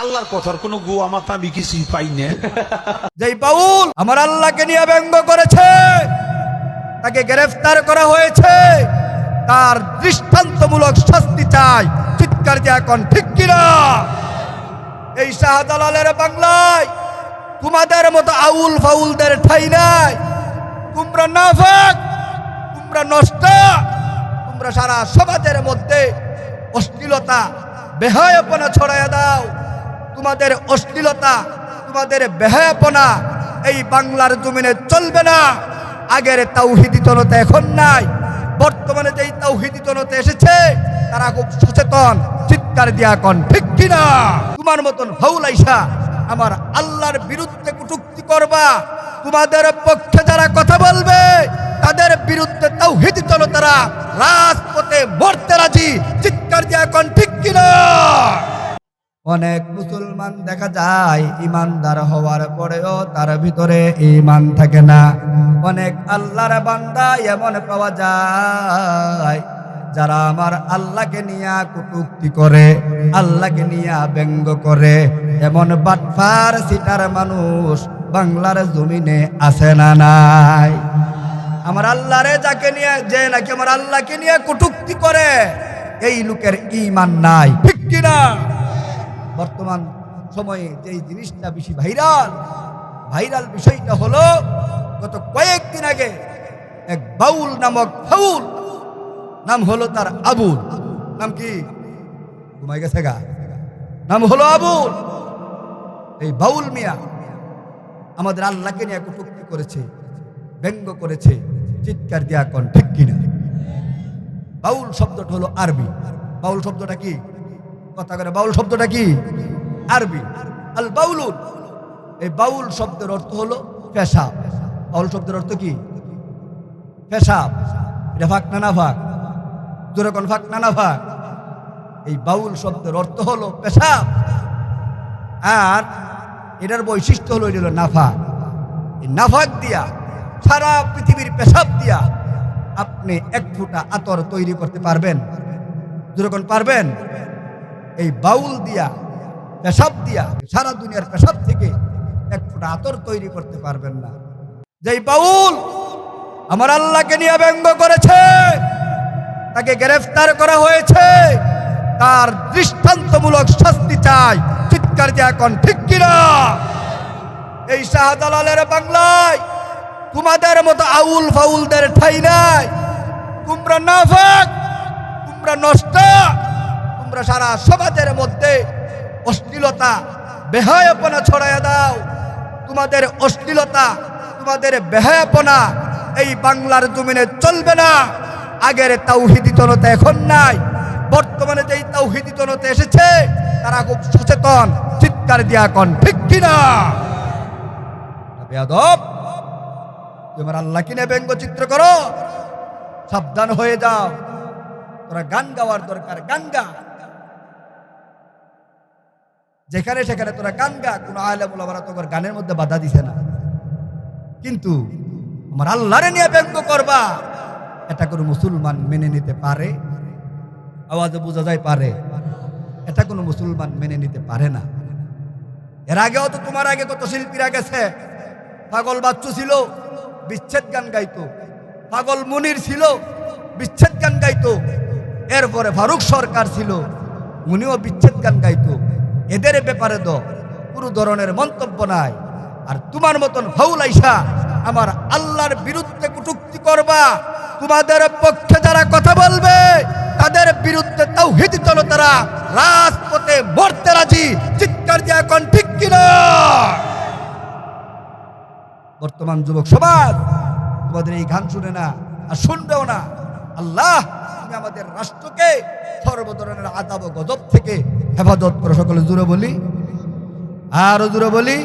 আল্লাহর কথার কোনো গোয়া মাথা আমি কিছুই পাই না। যেই বাউল আমার আল্লাহকে নিয়ে ব্যঙ্গ করেছে, তাকে গ্রেফতার করা হয়েছে, তার দৃষ্টান্তমূলক শাস্তি চাই। চিৎকার দিয়ে এখন ঠিক কিনা? এই শাহজালালের বাংলায় তোমাদের মতো আউল ফাউলদের ঠাই নাই। তোমরা নাফাক তোমরা নষ্ট তোমরা সারা সমাজের মধ্যে অশ্লীলতা, বেহায়াপনা ছড়াইয়া দাও। তোমাদের অশ্লীলতা, তোমাদের বেহায়াপনা এই বাংলার জমিনে চলবে না। আগের তাওহিদি জনতা এখন নাই। বর্তমানে যেই তাওহিদি জনতা এসেছে, তারা খুব সচেতন, চিৎকার দিয়া কন, ঠিক কিনা? তোমার মতন হাউলাইসা আমার আল্লাহর বিরুদ্ধে কুটুক্তি করবা। তোমাদের পক্ষে যারা কথা বলবে, তাদের বিরুদ্ধে তাওহিদি জনতারা রাজপথে মরতে রাজি, চিৎকার দিয়া কন, ঠিক কিনা? অনেক মুসলমান দেখা যায় ইমানদার হওয়ার পরেও তার ভিতরে ইমান থাকে না। অনেক আল্লাহর বান্দা এমন পাওয়া যায়, যারা আমার আল্লাহকে নিয়ে কটুক্তি করে, আল্লাহকে নিয়ে ব্যঙ্গ করে। এমন বাটফার সিটার মানুষ বাংলার জমিনে আছে না নাই। আমার আল্লাহরে যাকে নিয়ে, যে নাকি আমার আল্লাহকে নিয়ে কটুক্তি করে, এই লোকের ইমান নাই, ঠিক কিনা? বর্তমান সময়ে যেই জিনিসটা বেশি ভাইরাল ভাইরাল বিষয়টা হলো, গত কয়েকদিন আগে এক বাউল নামক ফাউল নাম হলো তার আবুল। নাম কি? ঘুমাই গেছে গা। নাম হলো আবুল। এই বাউল মিয়া আমাদের আল্লাহকে নিয়ে কটুক্তি করেছে, ব্যঙ্গ করেছে, চিৎকার দিয়া কন ঠিক কিনা? বাউল শব্দটা হলো আরবি। বাউল শব্দটা কি? কথা করে বাউল শব্দটা কি? আরবি। আল বাউলুন। এই বাউল শব্দের অর্থ হলো পেশাব। বাউল শব্দের অর্থ কি? পেশাব। এটা ফাঁক না না ফাঁক? জোরে কোন ফাঁক না না ফাঁক? এই বাউল শব্দের অর্থ হলো পেশাব। আর এটার বৈশিষ্ট্য হলো, এটা হলো নাফাক। এই নাফাক দিয়া, সারা পৃথিবীর পেশাব দিয়া আপনি এক ফুটা আতর তৈরি করতে পারবেন। যেরকম পারবেন? এই বাউল দিয়া, পেশাব দিয়া সারা দুনিয়ার পেশাব থেকে এক ফুটা আতর তৈরি করতে পারবেন না। যেই বাউল আমার আল্লাহকে নিয়ে ব্যঙ্গ করেছে, তাকে গ্রেফতার করা হয়েছে, তার দৃষ্টান্তমূলক শাস্তি চাই। চিৎকার দিয়ে এখন ঠিক কিনা? এই শাহজালালের বাংলায় তোমাদের মতো আউল ফাউলদের ঠাই নাই। তোমরা নাফাক, তোমরা নষ্ট। তোমরা সারা সমাজের মধ্যে অশ্লীলতা, বেহায়াপনা ছড়াইয়া দাও। তোমাদের অশ্লীলতা, তোমাদের বেহায়াপনা এই বাংলার জমিনে চলবে না। আগের তাওহিদি জনতা এখন নাই। বর্তমানে যেই তাওহিদি জনতা এসেছে, তারা খুব সচেতন, চিৎকার দিয়া কন, ঠিক কিনা? বেয়াদব তোমার আল্লাহ কিনে ব্যঙ্গচিত্র করো। সাবধান হয়ে যাও। তোরা গান গাওয়ার দরকার, গান গা। যেখানে সেখানে তোরা গান গা কোনো আলেমুল আমরা তোর গানের মধ্যে বাধা দিছে না। কিন্তু আমার আল্লাহরে নিয়ে ব্যঙ্গ করবা, এটা কোনো মুসলমান মেনে নিতে পারে? আওয়াজে বোঝা যায় পারে। এটা কোনো মুসলমান মেনে নিতে পারে না। এর আগেও তো তোমার আগে কত শিল্পীরা গেছে, পাগল বাচ্চু ছিল, বিচ্ছেদ গান গাইতো। পাগল মুনির ছিল, বিচ্ছেদ গান গাইতো। এরপরে ফারুক সরকার ছিল, উনিও বিচ্ছেদ গান গাইতো। এদের ব্যাপারে তো কোনো ধরনের মন্তব্য নাই। আর তোমার মতন ফাউলাইসা আমার আল্লাহর বিরুদ্ধে কুটুক্তি করবা। তোমাদের পক্ষে যারা কথা বলবে, তাদের বিরুদ্ধে তাও হিতি চলো তারা রাজপথে মরতে রাজি। চিৎকার দিয়ে এখন ঠিক কিনা? বর্তমান যুবক সমাজ, তোমাদের এই গান শুনে না আর শুনবেও না। আল্লাহ, তুমি আমাদের রাষ্ট্রকে সর্ব ধরনের আদাব গজব থেকে হেফাজত করে। সকলে জুড়ে বলি। আরও জুড়ে বলি।